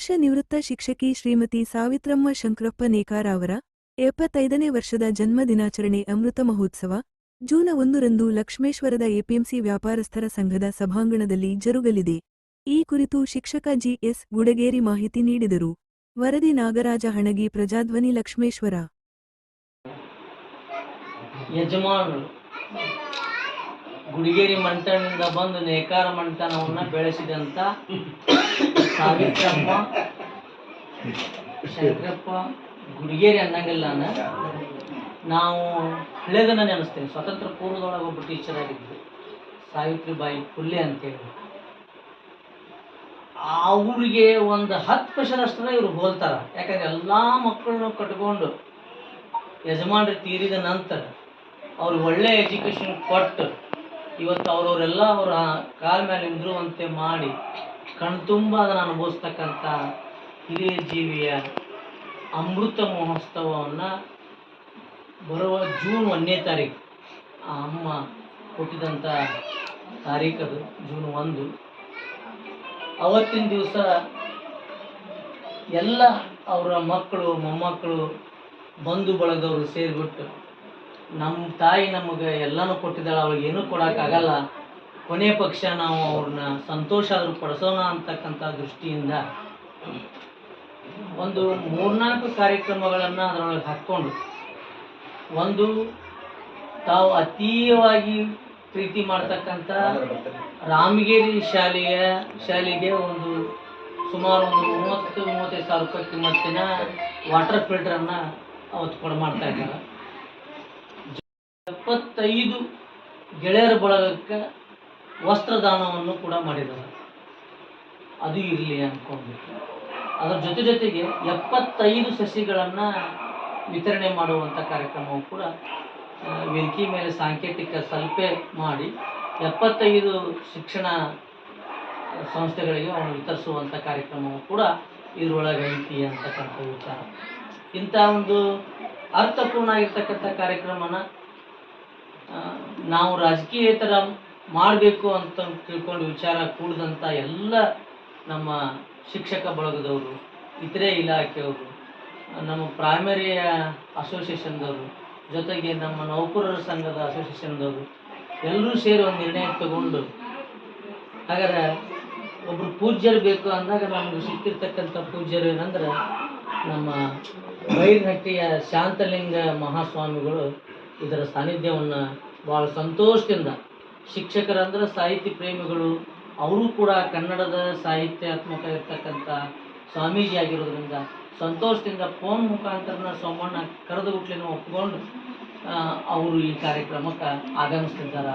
ಆದರ್ಶ ನಿವೃತ್ತ ಶಿಕ್ಷಕಿ ಶ್ರೀಮತಿ ಸಾವಿತ್ರಮ್ಮ ಶಂಕರಪ್ಪ ನೇಕಾರ ಅವರ ಎಪ್ಪತ್ತೈದನೇ ವರ್ಷದ ಜನ್ಮ ದಿನಾಚರಣೆ ಅಮೃತ ಮಹೋತ್ಸವ ಜೂನ್ ಒಂದರಂದು ಲಕ್ಷ್ಮೇಶ್ವರದ ಎಪಿಎಂಸಿ ವ್ಯಾಪಾರಸ್ಥರ ಸಂಘದ ಸಭಾಂಗಣದಲ್ಲಿ ಜರುಗಲಿದೆ. ಈ ಕುರಿತು ಶಿಕ್ಷಕ ಜಿಎಸ್ ಗುಡಗೇರಿ ಮಾಹಿತಿ ನೀಡಿದರು. ವರದಿ ನಾಗರಾಜ ಹಣಗಿ ಪ್ರಜಾಧ್ವನಿ ಲಕ್ಷ್ಮೇಶ್ವರ. ಗುಡಿಗೇರಿ ಮಂಟನದಿಂದ ಬಂದು ನೇಕಾರ ಮಂಟನವನ್ನ ಬೆಳೆಸಿದಂತ ಸಾವಿತ್ರಪ್ಪ. ಶಂಕರಪ್ಪ ಗುಡಿಗೇರಿ ಅನ್ನಂಗಿಲ್ಲ ನಾನು. ನಾವು ಹಳೆದನ್ನ ನೆನೆಸ್ತೇವೆ ಸ್ವತಂತ್ರ ಪೂರ್ವದೊಳಗೆ ಒಬ್ಬ ಟೀಚರ್ ಆಗಿದ್ದು ಸಾವಿತ್ರಿಬಾಯಿ ಪುಲ್ಲೆ ಅಂತೇಳಿ. ಅವ್ರಿಗೆ ಒಂದು ಹತ್ತು ಪರ್ಸೆಂಟ್ ಅಷ್ಟರ ಇವ್ರು ಹೋಲ್ತಾರ. ಯಾಕಂದ್ರೆ ಎಲ್ಲ ಮಕ್ಕಳನ್ನು ಕಟ್ಕೊಂಡು ಯಜಮಾನ್ರು ತೀರಿದ ನಂತರ ಅವ್ರಿಗೆ ಒಳ್ಳೆ ಎಜುಕೇಶನ್ ಕೊಟ್ಟು ಇವತ್ತು ಅವರವರೆಲ್ಲ ಅವರ ಕಾಲ ಮೇಲೆ ನಿಂದಿರುವಂತೆ ಮಾಡಿ ಕಣ್ತುಂಬ ಅದನ್ನು ಅನುಭವಿಸ್ತಕ್ಕಂಥ ಹಿರಿಯ ಜೀವಿಯ ಅಮೃತ ಮಹೋತ್ಸವವನ್ನು ಬರುವ ಜೂನ್ ಒಂದನೇ ತಾರೀಕು ಆ ಅಮ್ಮ ಹುಟ್ಟಿದಂಥ ತಾರೀಕದು ಜೂನ್ ಒಂದು. ಅವತ್ತಿನ ದಿವಸ ಎಲ್ಲ ಅವರ ಮಕ್ಕಳು, ಮೊಮ್ಮಕ್ಕಳು, ಬಂಧು ಬಳಗವರು ಸೇರಿಬಿಟ್ಟು ನಮ್ಮ ತಾಯಿ ನಮಗೆ ಎಲ್ಲನೂ ಕೊಟ್ಟಿದ್ದಾಳೆ, ಅವಳಿಗೆ ಏನೂ ಕೊಡೋಕ್ಕಾಗಲ್ಲ ಕೊನೆ ಪಕ್ಷ ನಾವು ಅವ್ರನ್ನ ಸಂತೋಷ ಆದರೂ ಪಡಿಸೋಣ ಅಂತಕ್ಕಂಥ ದೃಷ್ಟಿಯಿಂದ ಒಂದು ಮೂರ್ನಾಲ್ಕು ಕಾರ್ಯಕ್ರಮಗಳನ್ನು ಅದರೊಳಗೆ ಹಾಕ್ಕೊಂಡು ಒಂದು ತಾವು ಅತೀವಾಗಿ ಪ್ರೀತಿ ಮಾಡ್ತಕ್ಕಂಥ ರಾಮಗಿರಿ ಶಾಲೆಯ, ಶಾಲೆಗೆ ಒಂದು ಸುಮಾರು ಒಂದು ಮೂವತ್ತು, ಮೂವತ್ತೈದು ಸಾವಿರ ರೂಪಾಯಿ ಕಿಮ್ಮತ್ತಿನ ವಾಟರ್ ಫಿಲ್ಟರನ್ನು ಅವತ್ತು ಕೊಡ ಮಾಡ್ತಾ ಇದ್ದಾರೆ. ಎಪ್ಪತ್ತೈದು ಗೆಳೆಯರ ಬಳಗಕ್ಕೆ ವಸ್ತ್ರದಾನವನ್ನು ಕೂಡ ಮಾಡಿದ್ದಾರೆ. ಅದು ಇರಲಿ ಅಂದ್ಕೊಂಡ್ಬಿಟ್ಟು ಅದರ ಜೊತೆ ಜೊತೆಗೆ ಎಪ್ಪತ್ತೈದು ಸಸಿಗಳನ್ನು ವಿತರಣೆ ಮಾಡುವಂಥ ಕಾರ್ಯಕ್ರಮವು ಕೂಡ ವೇದಿಕೆ ಮೇಲೆ ಸಾಂಕೇತಿಕ ಸಲ್ಪೆ ಮಾಡಿ ಎಪ್ಪತ್ತೈದು ಶಿಕ್ಷಣ ಸಂಸ್ಥೆಗಳಿಗೆ ಅವನು ವಿತರಿಸುವಂಥ ಕಾರ್ಯಕ್ರಮವು ಕೂಡ ಇದರೊಳಗೆ ಐತಿ ಅಂತಕ್ಕಂಥ ವಿಚಾರ. ಇಂಥ ಒಂದು ಅರ್ಥಪೂರ್ಣ ಆಗಿರ್ತಕ್ಕಂಥ ಕಾರ್ಯಕ್ರಮನ ನಾವು ರಾಜಕೀಯೇತರ ಮಾಡಬೇಕು ಅಂತ ತಿಳ್ಕೊಂಡು ವಿಚಾರ ಕೂಡಿದಂಥ ಎಲ್ಲ ನಮ್ಮ ಶಿಕ್ಷಕ ಬಳಗದವರು, ಇತರೆ ಇಲಾಖೆಯವರು, ನಮ್ಮ ಪ್ರೈಮರಿ ಅಸೋಸಿಯೇಷನ್ದವರು ಜೊತೆಗೆ ನಮ್ಮ ನೌಕರರ ಸಂಘದ ಅಸೋಸಿಯೇಷನ್ದವರು ಎಲ್ಲರೂ ಸೇರಿ ಒಂದು ನಿರ್ಣಯ ತಗೊಂಡು, ಹಾಗಾದ್ರೆ ಒಬ್ರು ಪೂಜ್ಯರು ಬೇಕು ಅಂದಾಗ ನಮಗೆ ಸಿಕ್ಕಿರ್ತಕ್ಕಂಥ ಪೂಜ್ಯರು ಏನಂದ್ರೆ ನಮ್ಮ ಬೈರಹಟ್ಟಿಯ ಶಾಂತಲಿಂಗ ಮಹಾಸ್ವಾಮಿಗಳು ಇದರ ಸಾನ್ನಿಧ್ಯವನ್ನು ಭಾಳ ಸಂತೋಷದಿಂದ ಶಿಕ್ಷಕರಂದ್ರೆ ಸಾಹಿತ್ಯ ಪ್ರೇಮಿಗಳು, ಅವರು ಕೂಡ ಕನ್ನಡದ ಸಾಹಿತ್ಯಾತ್ಮಕ ಇರ್ತಕ್ಕಂಥ ಸ್ವಾಮೀಜಿ ಆಗಿರೋದ್ರಿಂದ ಸಂತೋಷದಿಂದ ಫೋನ್ ಮುಖಾಂತರನ ಸೋಮಣ್ಣ ಕರೆದು ಬಿಟ್ಲಿನ ಒಪ್ಕೊಂಡು ಅವರು ಈ ಕಾರ್ಯಕ್ರಮಕ್ಕೆ ಆಗಮಿಸ್ತಿದ್ದಾರೆ?